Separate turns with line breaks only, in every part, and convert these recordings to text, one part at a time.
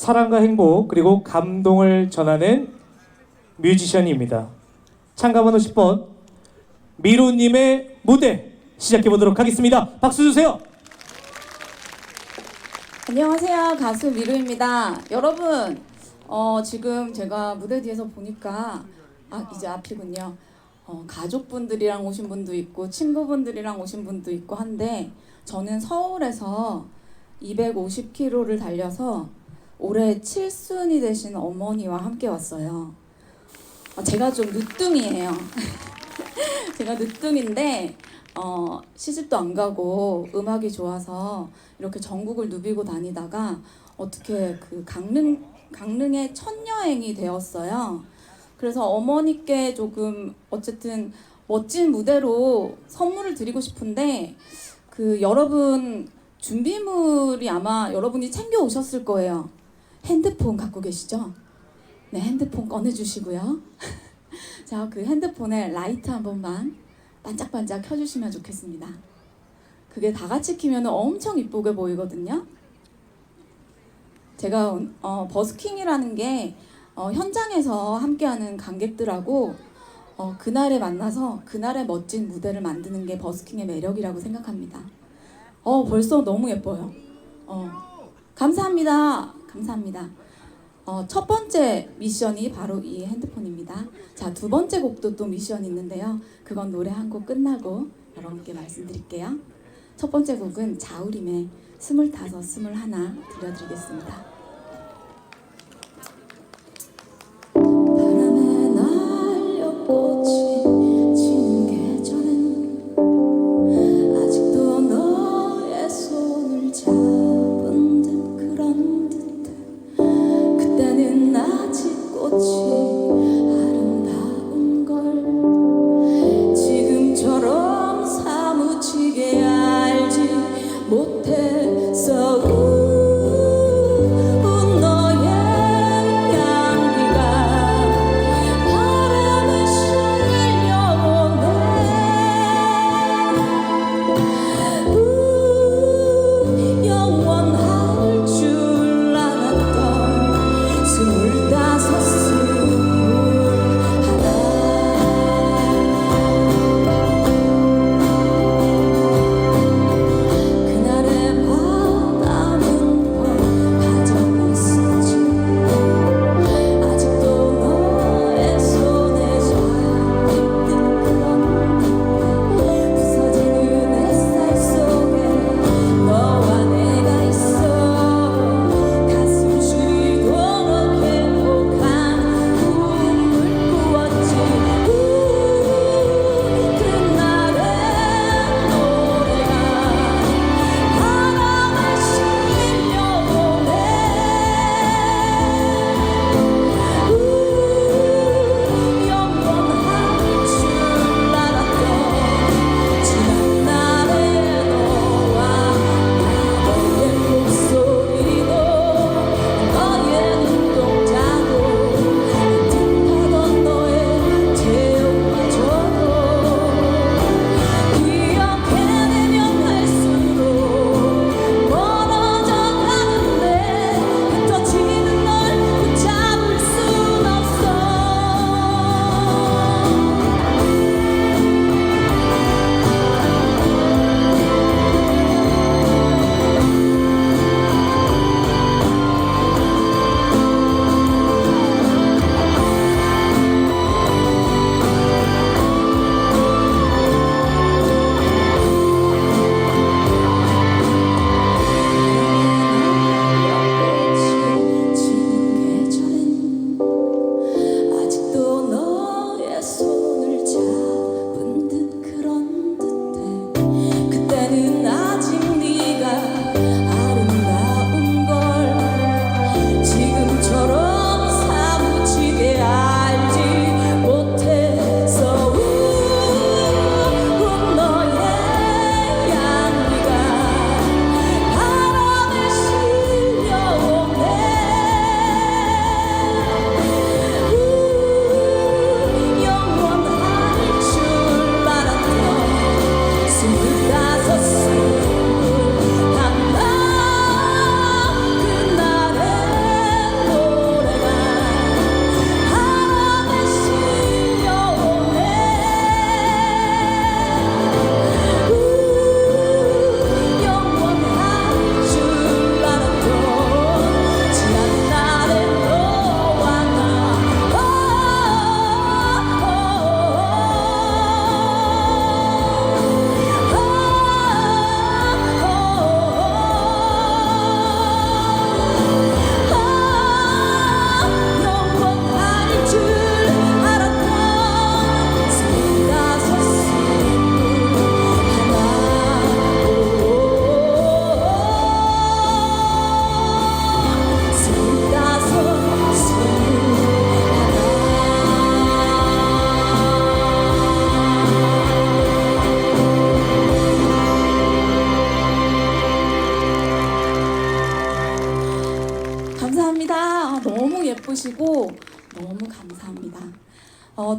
사랑과 행복 그리고 감동을 전하는 뮤지션입니다. 참가번호 10번 미로님의 무대 시작해 보도록 하겠습니다. 박수 주세요.
안녕하세요. 가수 미루입니다. 여러분, 어, 지금 제가 무대 뒤에서 보니까, 아, 이제 앞이군요. 어, 가족분들이랑 오신 분도 있고, 친구분들이랑 오신 분도 있고 한데, 저는 서울에서 250km를 달려서 올해 7순이 되신 어머니와 함께 왔어요. 어, 제가 좀 늦둥이에요. 제가 늦둥인데, 어, 시집도 안 가고 음악이 좋아서 이렇게 전국을 누비고 다니다가 어떻게 그 강릉 강릉의 첫 여행이 되었어요. 그래서 어머니께 조금 어쨌든 멋진 무대로 선물을 드리고 싶은데 그 여러분 준비물이 아마 여러분이 챙겨 오셨을 거예요. 핸드폰 갖고 계시죠? 네, 핸드폰 꺼내 주시고요. 자, 그 핸드폰에 라이트 한 번만 반짝반짝 켜주시면 좋겠습니다. 그게 다 같이 키면 엄청 이쁘게 보이거든요. 제가 어, 버스킹이라는 게 어, 현장에서 함께하는 관객들하고 어, 그날에 만나서 그날의 멋진 무대를 만드는 게 버스킹의 매력이라고 생각합니다. 어 벌써 너무 예뻐요. 어, 감사합니다. 감사합니다. 어, 첫 번째 미션이 바로 이 핸드폰입니다. 자, 두 번째 곡도 또 미션이 있는데요. 그건 노래 한 곡 끝나고 여러분께 말씀드릴게요. 첫 번째 곡은 자우림의 스물다섯, 들려드리겠습니다. 아직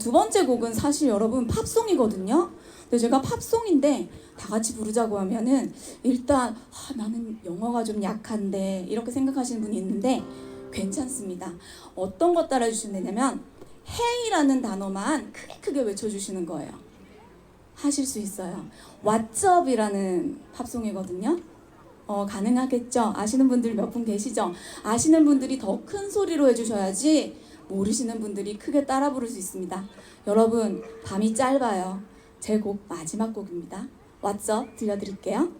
두 번째 곡은 사실 여러분 팝송이거든요. 근데 제가 팝송인데 다 같이 부르자고 하면은 일단 아, 나는 영어가 좀 약한데 이렇게 생각하시는 분이 있는데 괜찮습니다. 어떤 것 따라주시면 되냐면 헤이라는 단어만 크게 크게 외쳐주시는 거예요. 하실 수 있어요. 왓츠업이라는 팝송이거든요. 어, 가능하겠죠? 아시는 분들 몇 분 계시죠? 아시는 분들이 더 큰 소리로 해주셔야지 모르시는 분들이 크게 따라 부를 수 있습니다. 여러분, 밤이 짧아요. 제 곡 마지막 곡입니다. 왓츠업 들려드릴게요.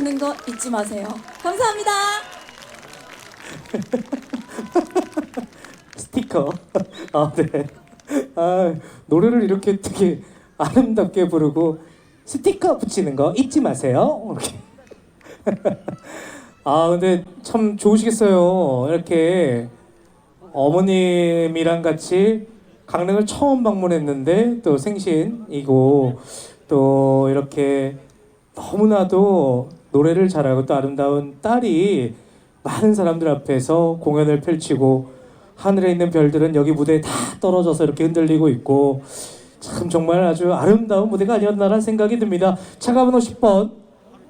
붙이는 거 잊지 마세요. 감사합니다.
스티커. 아, 네. 아, 노래를 이렇게 되게 아름답게 부르고 스티커 붙이는 거 잊지 마세요. 이렇게. 아, 근데 참 좋으시겠어요. 이렇게 어머님이랑 같이 강릉을 처음 방문했는데 또 생신이고 또 이렇게 너무나도 노래를 잘하고 또 아름다운 딸이 많은 사람들 앞에서 공연을 펼치고 하늘에 있는 별들은 여기 무대에 다 떨어져서 이렇게 흔들리고 있고 참 정말 아주 아름다운 무대가 아니었나라는 생각이 듭니다. 차가운 50번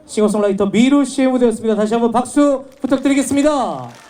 싱어송라이터 미루 씨의 무대였습니다. 다시 한번 박수 부탁드리겠습니다.